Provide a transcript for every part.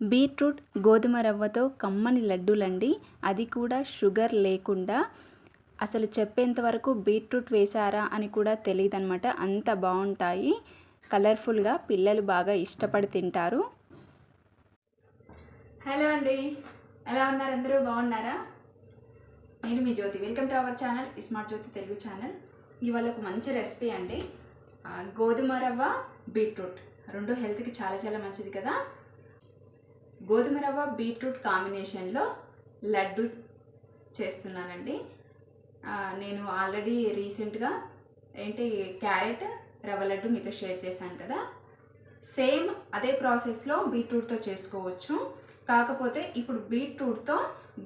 Beetroot గోధుమ రవ్వతో కమ్మని లడ్డూలండి. అది కూడా షుగర్ లేకుండా. అసలు చెప్పేంత వరకు బీట్రూట్ వేశారా అని కూడా తెలియదనమాట అంత బాగుంటాయి కలర్ఫుల్గా పిల్లలు బాగా ఇష్టపడి తింటారు. హలో అండి. ఎలా ఉన్నారు అందరూ? బాగున్నారా నేను మీ Jyothi. Welcome to our channel smart Jyothi Telugu channel. ఇవాళ ఒక మంచి రెసిపీ అండి. గోధుమ రవ్వ బీట్రూట్. రెండు హెల్త్కి చాలా చాలా మంచిది కదా. గోధుమ రవ్వ బీట్రూట్ కాంబినేషన్లో లడ్డు చేస్తున్నానండి. నేను ఆల్రెడీ రీసెంట్గా ఏంటి క్యారెట్ రవ్వ లడ్డు మీతో షేర్ చేశాను కదా. సేమ్ అదే ప్రాసెస్లో బీట్రూట్తో చేసుకోవచ్చు. కాకపోతే ఇప్పుడు బీట్రూట్తో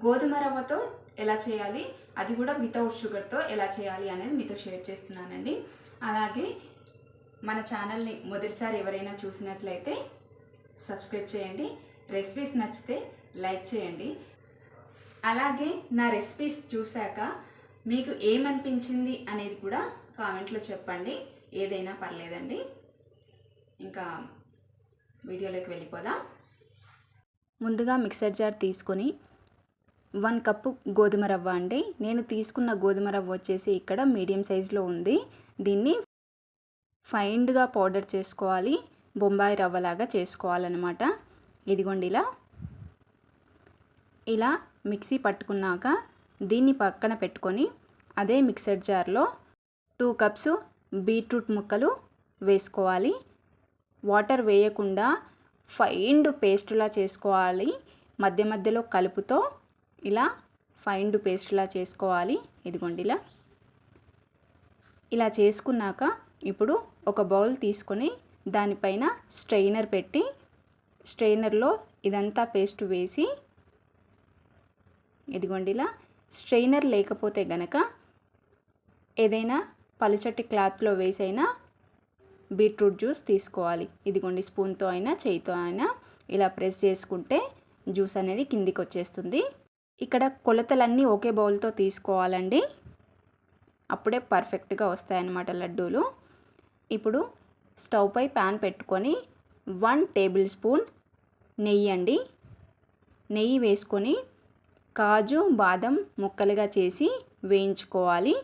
గోధుమ రవ్వతో ఎలా చేయాలి అది కూడా వితౌట్ షుగర్తో ఎలా చేయాలి అనేది మీతో షేర్ చేస్తున్నానండి. అలాగే మన ఛానల్ని మొదటిసారి ఎవరైనా చూసినట్లయితే సబ్స్క్రైబ్ చేయండి. రెసిపీస్ నచ్చితే లైక్ చేయండి. అలాగే నా రెసిపీస్ చూశాక మీకు ఏమనిపించింది అనేది కూడా కామెంట్లో చెప్పండి. ఏదైనా పర్లేదండి. ఇంకా వీడియోలోకి వెళ్ళిపోదాం. ముందుగా మిక్సర్ జార్ తీసుకొని వన్ కప్పు గోధుమ రవ్వ అండి. నేను తీసుకున్న గోధుమ రవ్వ వచ్చేసి ఇక్కడ మీడియం సైజులో ఉంది. దీన్ని ఫైండ్గా పౌడర్ చేసుకోవాలి. బొంబాయి రవ్వలాగా చేసుకోవాలన్నమాట. ఇదిగోండి ఇలా. ఇలా మిక్సీ పట్టుకున్నాక దీన్ని పక్కన పెట్టుకొని అదే మిక్సర్ జార్లో టూ కప్స్ బీట్రూట్ ముక్కలు వేసుకోవాలి. వాటర్ వేయకుండా ఫైండ్ పేస్టులా చేసుకోవాలి. మధ్య మధ్యలో కలుపుతో ఇలా ఫైండ్ పేస్టులా చేసుకోవాలి. ఇదిగోండి ఇలా. ఇలా చేసుకున్నాక ఇప్పుడు ఒక బౌల్ తీసుకొని దానిపైన స్ట్రెయినర్ పెట్టి స్ట్రెయినర్లో ఇదంతా పేస్ట్ వేసి ఇదిగోండి ఇలా స్ట్రెయినర్ లేకపోతే గనక ఏదైనా పలుచటి క్లాత్లో వేసైనా బీట్రూట్ జ్యూస్ తీసుకోవాలి. ఇదిగోండి స్పూన్తో అయినా చేయితో అయినా ఇలా ప్రెస్ చేసుకుంటే జ్యూస్ అనేది కిందికి వచ్చేస్తుంది. ఇక్కడ కొలతలన్నీ ఒకే బౌల్తో తీసుకోవాలండి. అప్పుడే పర్ఫెక్ట్గా వస్తాయన్నమాట లడ్డూలు. ఇప్పుడు స్టవ్ పై ప్యాన్ పెట్టుకొని వన్ టేబుల్ స్పూన్ నెయ్యి అండి. నెయ్యి వేసుకొని కాజు బాదం ముక్కలుగా చేసి వేయించుకోవాలి.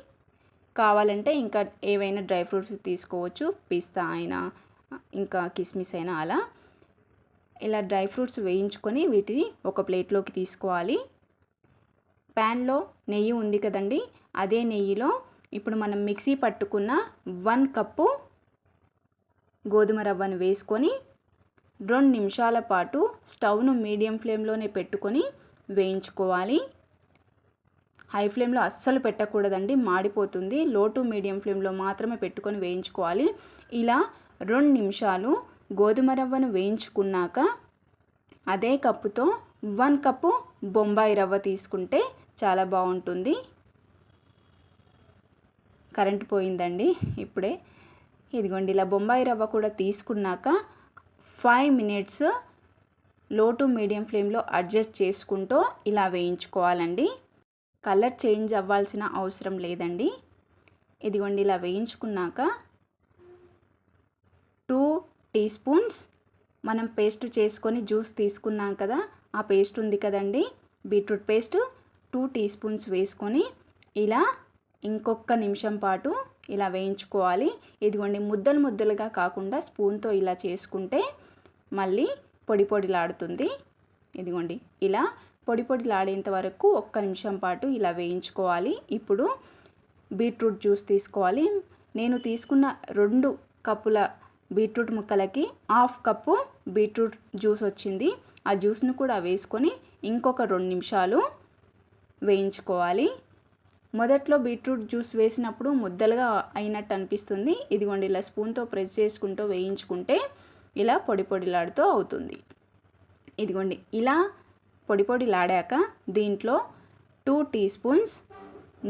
కావాలంటే ఇంకా ఏవైనా డ్రై ఫ్రూట్స్ తీసుకోవచ్చు పిస్తా అయినా ఇంకా కిస్మిస్ అయినా అలా. ఇలా డ్రై ఫ్రూట్స్ వేయించుకొని వీటిని ఒక ప్లేట్లోకి తీసుకోవాలి. ప్యాన్లో నెయ్యి ఉంది కదండి అదే నెయ్యిలో ఇప్పుడు మనం మిక్సీ పట్టుకున్న వన్ కప్పు గోధుమ రవ్వను వేసుకొని రెండు నిమిషాల పాటు స్టవ్ను మీడియం ఫ్లేమ్లోనే పెట్టుకొని వేయించుకోవాలి. హై ఫ్లేమ్లో అస్సలు పెట్టకూడదండి మాడిపోతుంది. లో టు మీడియం ఫ్లేమ్లో మాత్రమే పెట్టుకొని వేయించుకోవాలి. ఇలా రెండు నిమిషాలు గోధుమ రవ్వను వేయించుకున్నాక అదే కప్పుతో వన్ కప్పు బొంబాయి రవ్వ తీసుకుంటే చాలా బాగుంటుంది. కరెంట్ పోయిందండి ఇప్పుడే. ఇదిగోండి ఇలా బొంబాయి రవ్వ కూడా తీసుకున్నాక ఫైవ్ మినిట్స్లో టు మీడియం ఫ్లేమ్లో అడ్జస్ట్ చేసుకుంటూ ఇలా వేయించుకోవాలండి. కలర్ చేంజ్ అవ్వాల్సిన అవసరం లేదండి. ఇదిగోండి ఇలా వేయించుకున్నాక టూ టీ స్పూన్స్ మనం పేస్ట్ చేసుకొని జ్యూస్ తీసుకున్నాం కదా ఆ పేస్ట్ ఉంది కదండి. Beetroot paste two teaspoons వేసుకొని ఇలా ఇంకొక నిమిషం పాటు ఇలా వేయించుకోవాలి. ఇదిగోండి ముద్దలు ముద్దలుగా కాకుండా స్పూన్తో ఇలా చేసుకుంటే మళ్ళీ పొడి పొడిలాడుతుంది. ఇదిగోండి ఇలా పొడి పొడిలాడేంత వరకు ఒక్క నిమిషం పాటు ఇలా వేయించుకోవాలి. ఇప్పుడు బీట్రూట్ జ్యూస్ తీసుకోవాలి. నేను తీసుకున్న రెండు కప్పుల బీట్రూట్ ముక్కలకి హాఫ్ కప్పు బీట్రూట్ జ్యూస్ వచ్చింది. ఆ జ్యూస్ను కూడా వేసుకొని ఇంకొక రెండు నిమిషాలు వేయించుకోవాలి. మొదట్లో బీట్రూట్ జ్యూస్ వేసినప్పుడు ముద్దలుగా అయినట్టు అనిపిస్తుంది ఇదిగోండి ఇలా స్పూన్తో ప్రెస్ చేసుకుంటూ వేయించుకుంటే ఇలా పొడి పొడిలాడుతూ అవుతుంది. ఇదిగోండి ఇలా పొడి పొడిలాడాక దీంట్లో టూ టీ స్పూన్స్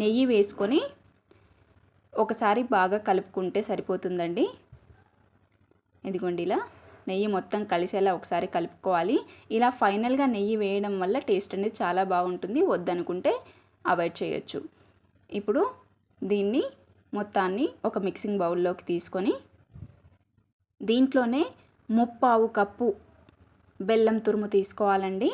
నెయ్యి వేసుకొని ఒకసారి బాగా కలుపుకుంటే సరిపోతుందండి. ఇదిగోండి ఇలా నెయ్యి మొత్తం కలిసేలా ఒకసారి కలుపుకోవాలి. ఇలా ఫైనల్గా నెయ్యి వేయడం వల్ల టేస్ట్ అనేది చాలా బాగుంటుంది. వద్దనుకుంటే అవాయిడ్ చేయొచ్చు. ఇప్పుడు దీన్ని మొత్తాన్ని ఒక మిక్సింగ్ బౌల్లోకి తీసుకొని దీంట్లోనే ముప్పావు కప్పు బెల్లం తురుము తీసుకోవాలండి.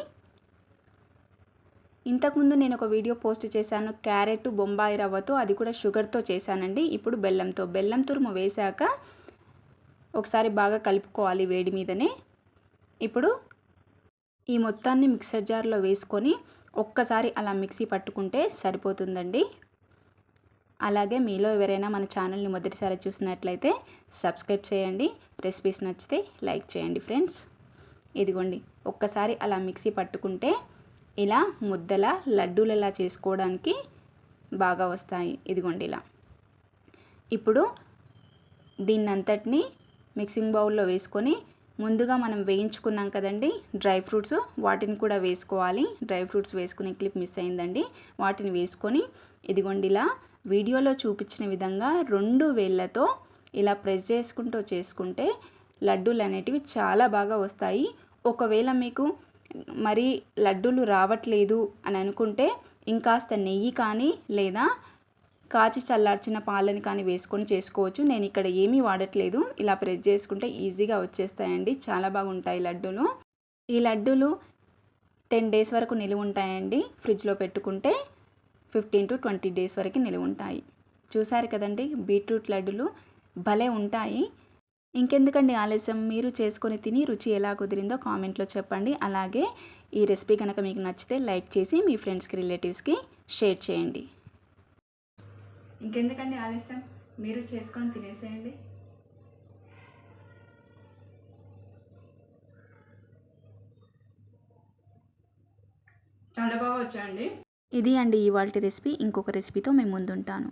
ఇంతకుముందు నేను ఒక వీడియో పోస్ట్ చేశాను క్యారెట్ బొంబాయి రవ్వతో అది కూడా షుగర్తో చేశానండి. ఇప్పుడు బెల్లంతో. బెల్లం తురుము వేశాక ఒకసారి బాగా కలుపుకోవాలి వేడి మీదనే. ఇప్పుడు ఈ మొత్తాన్ని మిక్సర్ జార్లో వేసుకొని ఒక్కసారి అలా మిక్సీ పట్టుకుంటే సరిపోతుందండి. అలాగే మీలో ఎవరైనా మన ఛానల్ని మొదటిసారి చూసినట్లయితే సబ్స్క్రైబ్ చేయండి రెసిపీస్ నచ్చితే లైక్ చేయండి ఫ్రెండ్స్. ఇదిగోండి ఒక్కసారి అలా మిక్సీ పట్టుకుంటే ఇలా ముద్దల లడ్డూలలా చేసుకోవడానికి బాగా వస్తాయి. ఇదిగోండి ఇలా. ఇప్పుడు దీన్నంతటిని మిక్సింగ్ బౌల్లో వేసుకొని ముందుగా మనం వేయించుకున్నాం కదండి డ్రై ఫ్రూట్స్ వాటిని కూడా వేసుకోవాలి. డ్రై ఫ్రూట్స్ వేసుకునే క్లిప్ మిస్ అయిందండి. వాటిని వేసుకొని ఇదిగోండి ఇలా వీడియోలో చూపించిన విధంగా రెండు వేళ్ళతో ఇలా ప్రెస్ చేసుకుంటూ చేసుకుంటే లడ్డూలు అనేటివి చాలా బాగా వస్తాయి. ఒకవేళ మీకు మరి లడ్డూలు రావట్లేదు అని అనుకుంటే ఇంకాస్త నెయ్యి కానీ లేదా కాచి చల్లార్చిన పాలని కానీ వేసుకొని చేసుకోవచ్చు. నేను ఇక్కడ ఏమీ వాడట్లేదు. ఇలా ప్రెస్ చేసుకుంటే ఈజీగా వచ్చేస్తాయండి. చాలా బాగుంటాయి లడ్డూలు. ఈ లడ్డూలు టెన్ డేస్ వరకు నిలువ ఉంటాయండి. ఫ్రిడ్జ్లో పెట్టుకుంటే ఫిఫ్టీన్ టు ట్వంటీ డేస్ వరకు నిలువ ఉంటాయి చూసారు కదండి? బీట్రూట్ లడ్డులు భలే ఉంటాయి. ఇంకెందుకండి ఆలస్యం? మీరు చేసుకొని తిని రుచి ఎలా కుదిరిందో కామెంట్లో చెప్పండి. అలాగే ఈ రెసిపీ కనుక మీకు నచ్చితే లైక్ చేసి మీ ఫ్రెండ్స్కి రిలేటివ్స్కి షేర్ చేయండి. ఇంకెందుకండి ఆలస్యం? మీరు చేసుకొని తినేసేయండి. చాలా బాగా వచ్చాయండి ఇది అండి ఇవాళ రెసిపీ. ఇంకొక రెసిపీతో మేము ముందుంటాను.